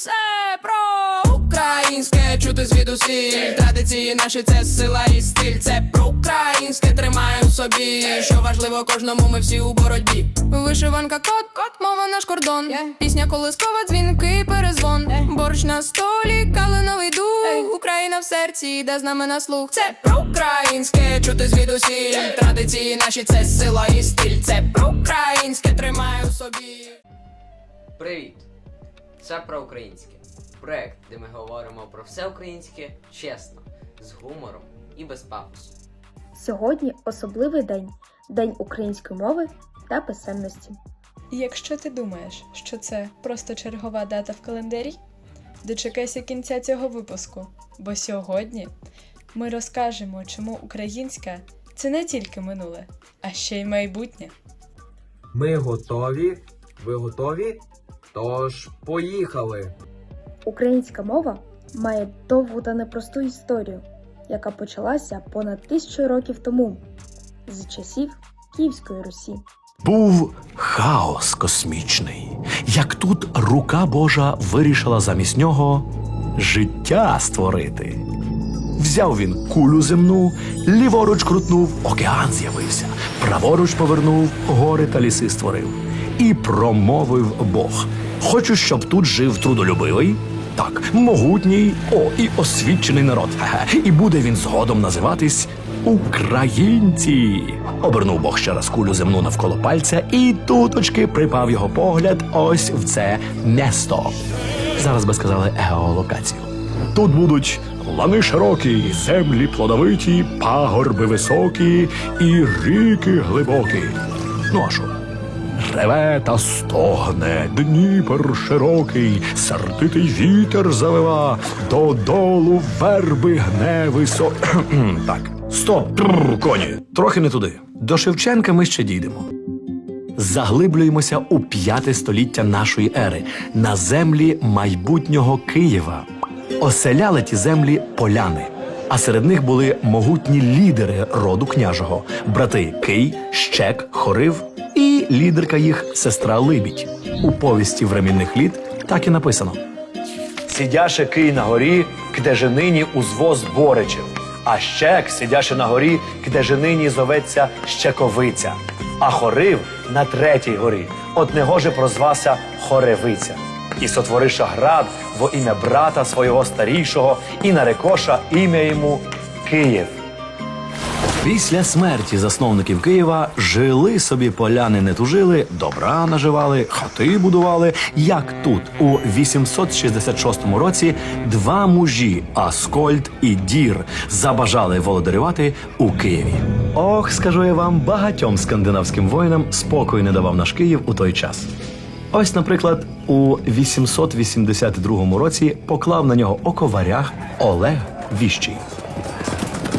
Це про українське чути звідусіль Традиції наші це сила і стиль. Це про українське тримаю в собі. Що важливо кожному, ми всі у боротьбі. Вишиванка кот, кот, мова наш кордон. Пісня колискова, дзвінки, перезвон. Борщ на столі, калиновий дух. Україна в серці, йде з нами на слух. Це про українське чути звідусіль. Традиції наші це сила і стиль. Це про українське тримаю в собі. Привіт! Це про українське. Проект, де ми говоримо про все українське чесно, з гумором і без пафосу. Сьогодні особливий день День української мови та писемності. І якщо ти думаєш, що це просто чергова дата в календарі, дочекайся кінця цього випуску, бо сьогодні ми розкажемо, чому українська це не тільки минуле, а ще й майбутнє. Ми готові? Ви готові? Тож, поїхали! Українська мова має довгу та непросту історію, яка почалася понад тисячу років тому з часів Київської Русі. Був хаос космічний, як тут рука Божа вирішила замість нього життя створити. Взяв він кулю земну, ліворуч крутнув, океан з'явився, праворуч повернув, гори та ліси створив. І промовив Бог: Хочу, щоб тут жив трудолюбивий, так, могутній, о, і освічений народ. І буде він згодом називатись Українці. Обернув Бог ще раз кулю земну навколо пальця, і туточки припав його погляд ось в це місто. Зараз би сказали геолокацію. Тут будуть лани широкі, землі плодовиті, пагорби високі і ріки глибокі. Ну а що? Реве та стогне, Дніпр широкий, сердитий вітер завива, додолу верби гне висо. так, стоп, тррр, коні, трохи не туди. До Шевченка ми ще дійдемо. Заглиблюємося у п'яте століття нашої ери на землі майбутнього Києва. Оселяли ті землі поляни, а серед них були могутні лідери роду княжого: брати Кий, Щек, Хорив лідерка їх сестра Либідь. У повісті времінних літ так і написано: Сидяше Кий на горі, де же нині узвоз Боричів, а Щек, сидяше на горі, де же нині зоветься Щековиця, а Хорив на третій горі, от негоже прозвався Хоревиця. І сотвориша град во ім'я брата свого старішого, і нарекоша ім'я йому Київ. Після смерті засновників Києва жили собі поляни не тужили, добра наживали, хати будували. Як тут, у 866 році, два мужі Аскольд і Дір забажали володарювати у Києві. Ох, скажу я вам, багатьом скандинавським воїнам спокою не давав наш Київ у той час. Ось, наприклад, у 882 році поклав на нього оковарях Олег Віщий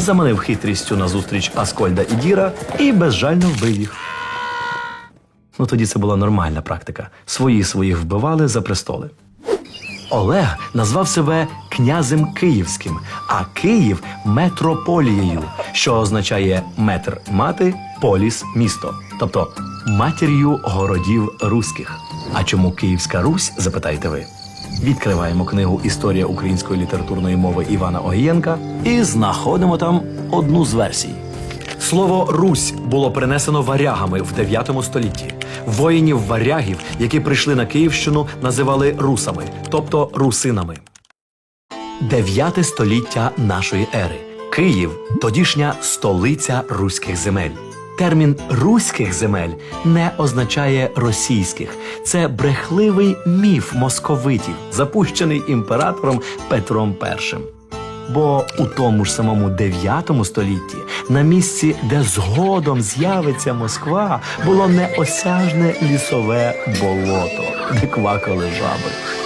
заманив хитрістю на зустріч Аскольда і Діра і безжально вбив їх. Ну тоді це була нормальна практика. Свої своїх вбивали за престоли. Олег назвав себе князем київським, а Київ метрополією, що означає метр мати, поліс місто, тобто матір'ю городів руських. А чому Київська Русь, запитаєте ви? Відкриваємо книгу Історія української літературної мови Івана Огієнка і знаходимо там одну з версій. Слово Русь було принесено варягами в 9 столітті. Воїнів варягів, які прийшли на Київщину, називали русами, тобто русинами. Дев'яте століття нашої ери. Київ тодішня столиця руських земель. Термін руських земель не означає російських. Це брехливий міф московитів, запущений імператором Петром І. Бо у тому ж самому 9 столітті, на місці, де згодом з'явиться Москва, було неосяжне лісове болото, де квакали жаби.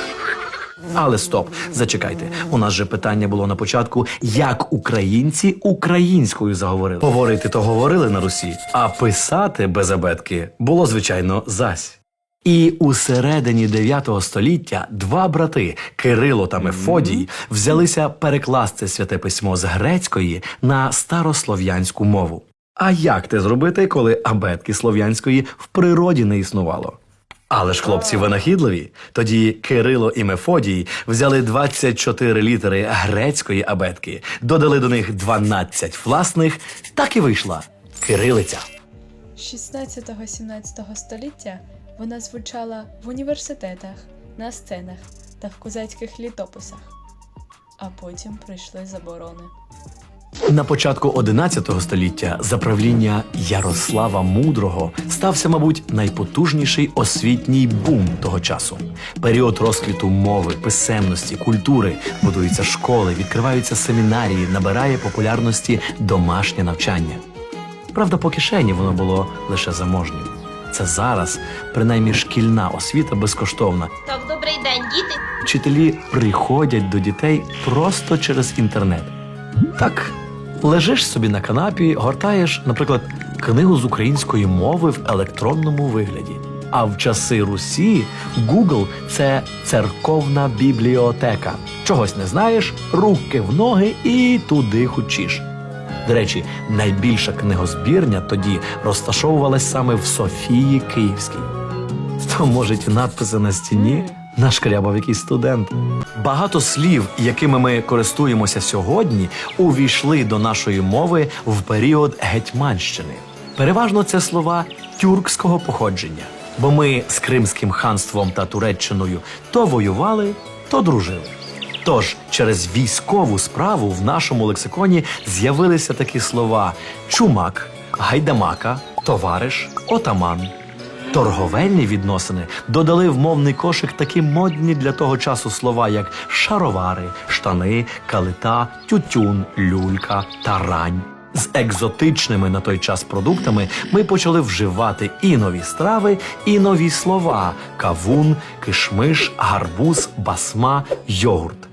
Але стоп, зачекайте. У нас же питання було на початку, як українці українською заговорили. Говорити то говорили на Русі, а писати без абетки було звичайно зась. І у середині 9 століття два брати Кирило та Мефодій взялися перекласти святе письмо з грецької на старослов'янську мову. А як те зробити, коли абетки слов'янської в природі не існувало? Але ж хлопці винахідливі. Тоді Кирило і Мефодій взяли 24 літери грецької абетки, додали до них 12 власних, так і вийшла кирилиця. 16-17 століття вона звучала в університетах, на сценах та в козацьких літописах. А потім прийшли заборони. На початку 11 століття за правління Ярослава Мудрого стався, мабуть, найпотужніший освітній бум того часу. Період розквіту мови, писемності, культури, будуються школи, відкриваються семінарії, набирає популярності домашнє навчання. Правда, по кишені воно було лише заможнім. Це зараз, принаймні, шкільна освіта безкоштовна, Так, добрий день, діти. Вчителі приходять до дітей просто через інтернет. Так, лежиш собі на канапі, гортаєш, наприклад, книгу з української мови в електронному вигляді. А в часи Русі Google – це церковна бібліотека. Чогось не знаєш, руки в ноги і туди хочеш. До речі, найбільша книгозбірня тоді розташовувалась саме в Софії Київській. То, може, ті надписи на стіні нашкрябав якийсь студент. Багато слів, якими ми користуємося сьогодні, увійшли до нашої мови в період Гетьманщини. Переважно це слова тюркського походження, бо ми з Кримським ханством та Туреччиною то воювали, то дружили. Тож через військову справу в нашому лексиконі з'явилися такі слова: чумак, гайдамака, товариш, отаман. Торговельні відносини додали в мовний кошик такі модні для того часу слова, як шаровари, штани, калита, тютюн, люлька, тарань. З екзотичними на той час продуктами ми почали вживати і нові страви, і нові слова: кавун, кишмиш, гарбуз, басма, йогурт.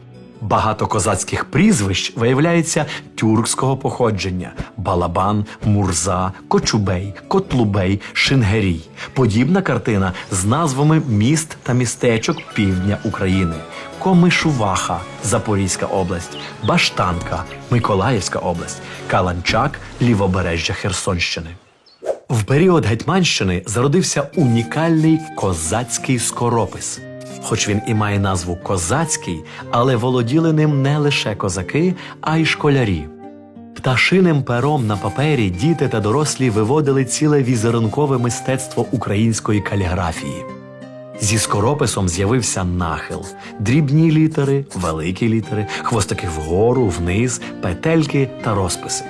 Багато козацьких прізвищ виявляється тюркського походження: Балабан, Мурза, Кочубей, Котлубей, Шингерій. Подібна картина з назвами міст та містечок півдня України: Комишуваха, Запорізька область, Баштанка, Миколаївська область, Каланчак, Лівобережжя Херсонщини. В період Гетьманщини зародився унікальний козацький скоропис. Хоч він і має назву козацький, але володіли ним не лише козаки, а й школярі. Пташиним пером на папері діти та дорослі виводили ціле візерункове мистецтво української каліграфії. Зі скорописом з'явився нахил, дрібні літери, великі літери, хвостики вгору, вниз, петельки та розписи.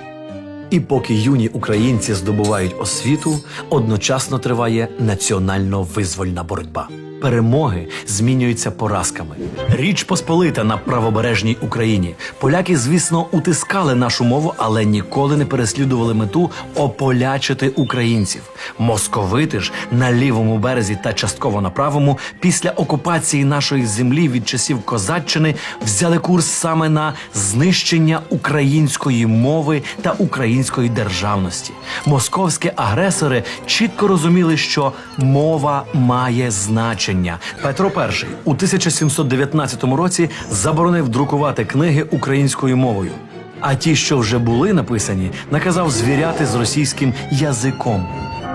І поки юні українці здобувають освіту, одночасно триває національно-визвольна боротьба. Перемоги змінюються поразками. Річ Посполита на правобережній Україні. Поляки, звісно, утискали нашу мову, але ніколи не переслідували мету ополячити українців. Московити ж на лівому березі та частково на правому, після окупації нашої землі від часів Козаччини взяли курс саме на знищення української мови та української державності. Московські агресори чітко розуміли, що мова має значення. Петро І у 1719 році заборонив друкувати книги українською мовою. А ті, що вже були написані, наказав звіряти з російським язиком.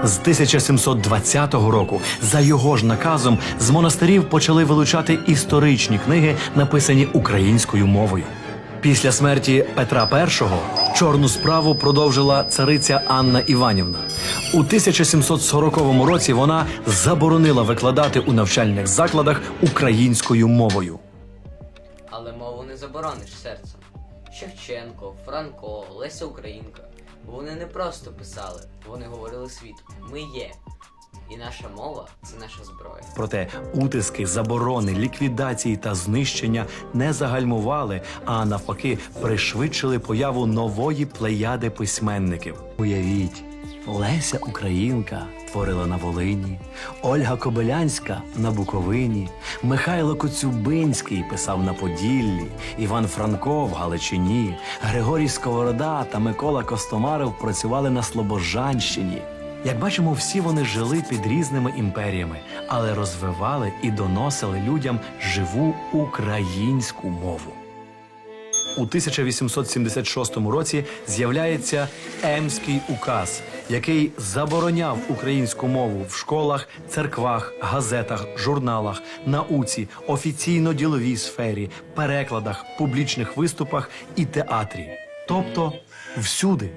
З 1720 року за його ж наказом з монастирів почали вилучати історичні книги, написані українською мовою. Після смерті Петра І чорну справу продовжила цариця Анна Іванівна. У 1740 році вона заборонила викладати у навчальних закладах українською мовою. Але мову не заборониш серцем. Шевченко, Франко, Леся Українка. Вони не просто писали, вони говорили світу. Ми є. І наша мова це наша зброя. Проте утиски, заборони, ліквідації та знищення не загальмували, а навпаки, пришвидшили появу нової плеяди письменників. Уявіть, Леся Українка творила на Волині, Ольга Кобилянська на Буковині, Михайло Коцюбинський писав на Поділлі, Іван Франко в Галичині, Григорій Сковорода та Микола Костомаров працювали на Слобожанщині. Як бачимо, всі вони жили під різними імперіями, але розвивали і доносили людям живу українську мову. У 1876 році з'являється Емський указ, який забороняв українську мову в школах, церквах, газетах, журналах, науці, офіційно-діловій сфері, перекладах, публічних виступах і театрі. Тобто всюди.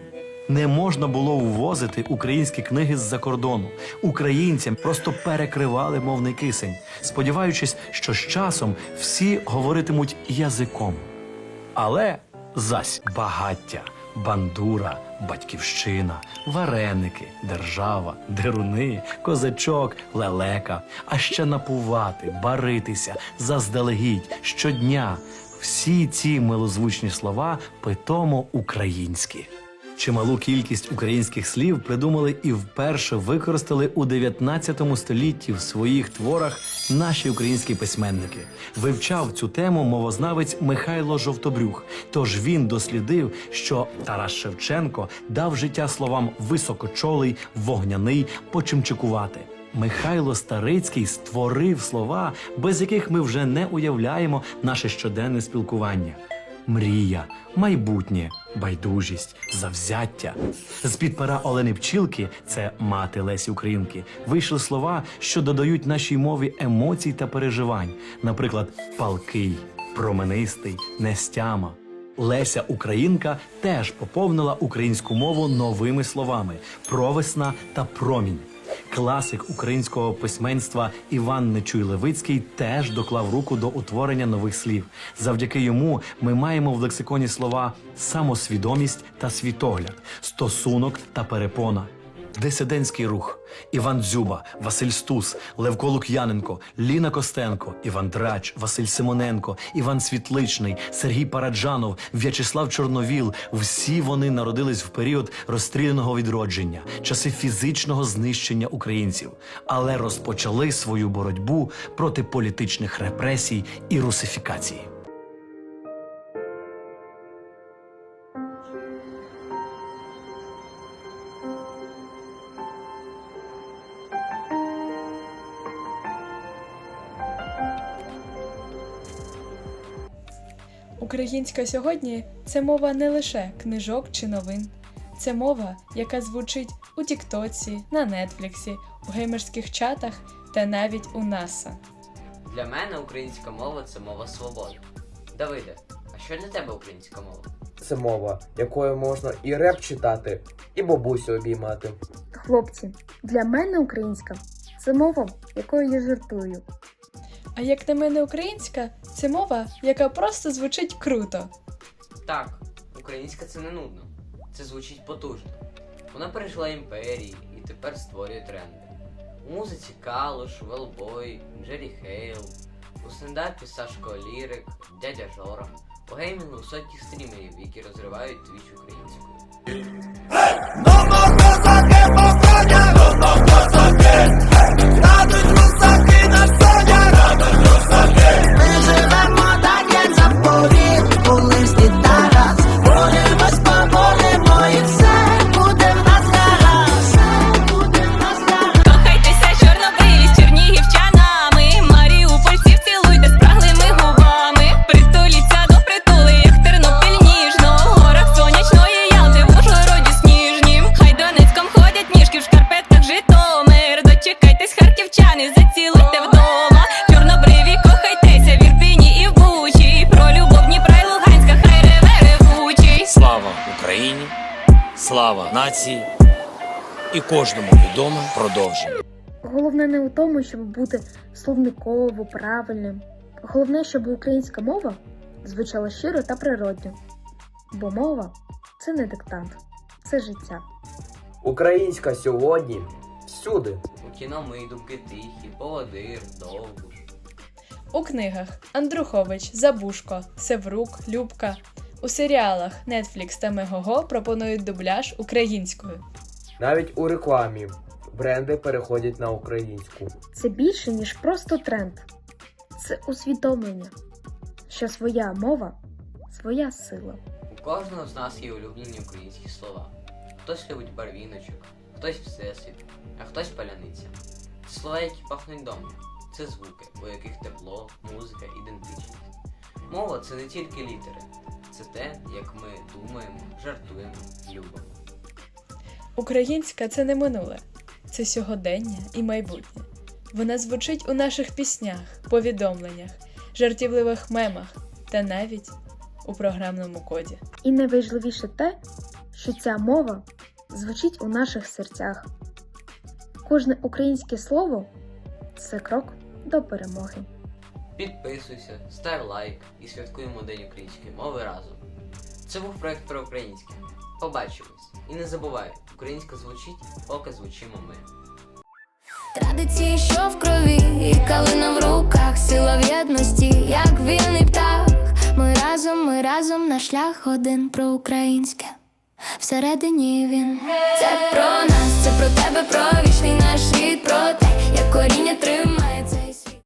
Не можна було ввозити українські книги з-за кордону. Українцям просто перекривали мовний кисень, сподіваючись, що з часом всі говоритимуть язиком. Але зась багаття, бандура, батьківщина, вареники, держава, деруни, козачок, лелека, а ще напувати, баритися, заздалегідь, щодня. Всі ці милозвучні слова питомо українські. Чималу кількість українських слів придумали і вперше використали у 19 столітті в своїх творах наші українські письменники. Вивчав цю тему мовознавець Михайло Жовтобрюх. Тож він дослідив, що Тарас Шевченко дав життя словам високочолий, вогняний, почимчикувати. Михайло Старицький створив слова, без яких ми вже не уявляємо наше щоденне спілкування мрія, майбутнє, байдужість, завзяття. З під пера Олени Пчілки, це мати Лесі Українки, вийшли слова, що додають нашій мові емоцій та переживань, наприклад, палкий, променистий, нестяма. Леся Українка теж поповнила українську мову новими словами провесна та промінь. Класик українського письменства Іван Нечуй Левицький теж доклав руку до утворення нових слів. Завдяки йому ми маємо в лексиконі слова самосвідомість та світогляд, стосунок та перепона. Дисидентський рух Іван Дзюба, Василь Стус, Левко Лук'яненко, Ліна Костенко, Іван Драч, Василь Симоненко, Іван Світличний, Сергій Параджанов, В'ячеслав Чорновіл. Всі вони народились в період розстріляного відродження, часи фізичного знищення українців, але розпочали свою боротьбу проти політичних репресій і русифікації. Українська сьогодні це мова не лише книжок чи новин. Це мова, яка звучить у Тіктоці, на Нетфліксі, у геймерських чатах та навіть у НАСА. Для мене українська мова це мова свободи. Давиде, а що для тебе українська мова? Це мова, якою можна і реп читати, і бабусю обіймати. Хлопці, для мене українська це мова, якою я жартую. А як на мене, українська це мова, яка просто звучить круто. Так, українська це не нудно. Це звучить потужно. Вона пережила імперії і тепер створює тренди. У музиці Калуш, Велбой, Джері Хейл, у стендапі Сашко Лірик, Дядя Жора, у геймінгу сотні стрімерів, які розривають твіч українською. Ми нації і кожному відоме продовження. Головне не у тому, щоб бути словниково правильним. Головне, щоб українська мова звучала щиро та природньо. Бо мова це не диктант, це життя. Українська сьогодні всюди. У кіно мої думки тихі, поводир, довбуш. У книгах Андрухович, Забушко, Севрук, Любка. У серіалах Netflix та Мегого пропонують дубляж українською. Навіть у рекламі бренди переходять на українську. Це більше, ніж просто тренд. Це усвідомлення, що своя мова своя сила. У кожного з нас є улюблені українські слова. Хтось любить барвіночок, хтось всесвіт, а хтось паляниця. Це слова, які пахнуть домом. Це звуки, у яких тепло, музика, ідентичність. Мова це не тільки літери, це те, як ми думаємо, жартуємо, любимо. Українська це не минуле, це сьогодення і майбутнє. Вона звучить у наших піснях, повідомленнях, жартівливих мемах та навіть у програмному коді. І найважливіше те, що ця мова звучить у наших серцях. Кожне українське слово це крок до перемоги. Підписуйся, став лайк і святкуємо День української мови разом. Це був проект про українське. Побачимось. І не забувай, українська звучить, поки звучимо ми. Традиції, що в крові, і калина в руках, сила в єдності, як вільний птах. Ми разом, ми разом на шлях один про українське. Всередині він це про нас, це про тебе, про вічний наш рід, про те, як коріння тримає.